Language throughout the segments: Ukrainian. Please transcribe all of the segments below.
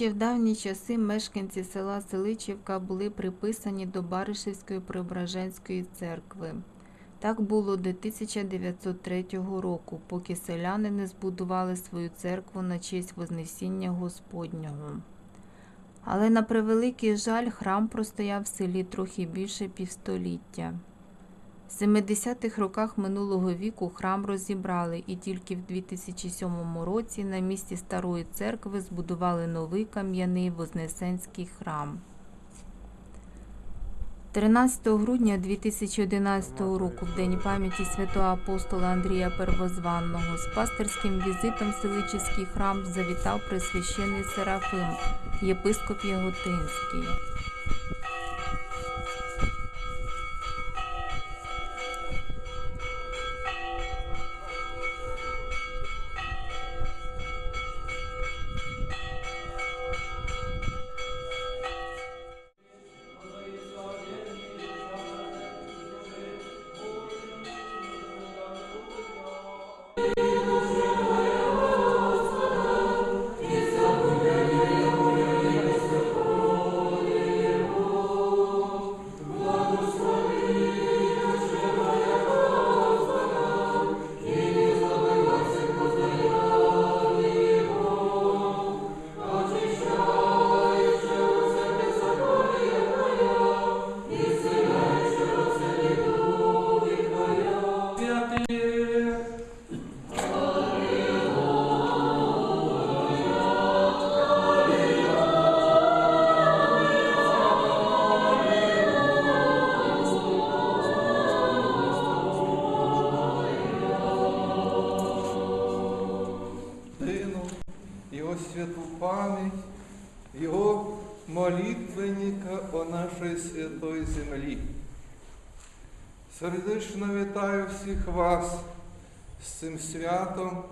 Ще в давні часи мешканці села Селичівка були приписані до Баришевської Преображенської церкви. Так було до 1903 року, поки селяни не збудували свою церкву на честь Вознесіння Господнього. Але на превеликий жаль, храм простояв в селі трохи більше півстоліття. В 70-х роках минулого віку храм розібрали і тільки в 2007 році на місці старої церкви збудували новий кам'яний Вознесенський храм. 13 грудня 2011 року, в день пам'яті святого апостола Андрія Первозванного, з пастирським візитом в Селичівський храм завітав пресвящений Серафим, єпископ Яготинський. Дину, Його святу пам'ять, Його молитвенника о нашій святої землі. Сердечно вітаю всіх вас з цим святом.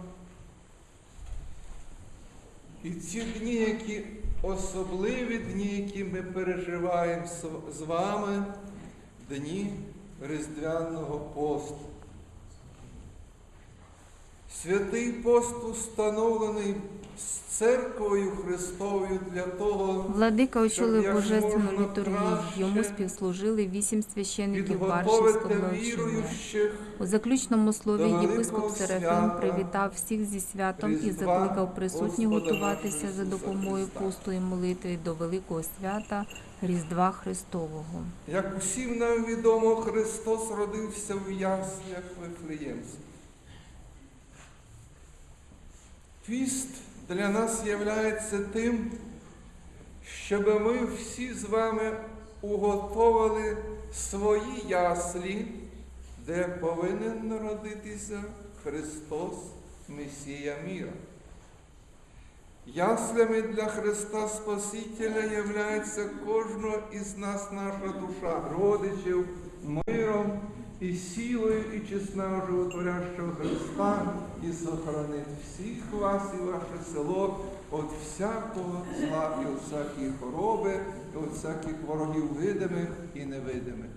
І ці дні, які особливі дні, які ми переживаємо з вами, дні Різдвяного посту. Святий пост установлений з церквою Христовою для того, Владика очолив божественну літургію. Йому співслужили вісім священиків підготовити віруючих У заключному слові єпископ Серафим привітав всіх зі святом і закликав присутніх готуватися за допомогою посту і молитви до великого свята Різдва Христового. Як усім нам відомо, Христос родився в яслях Вифлеємських. Піст для нас є тим, щоб ми всі з вами уготовили свої яслі, де повинен народитися Христос, Месія міра. Яслями для Христа Спасителя являється кожного із нас наша душа, родичів, миром і силою і чесною животворящого Христа і сохранить всіх вас і ваше село від всякого зла і від всякої хвороби, і від всяких ворогів видимих і невидимих.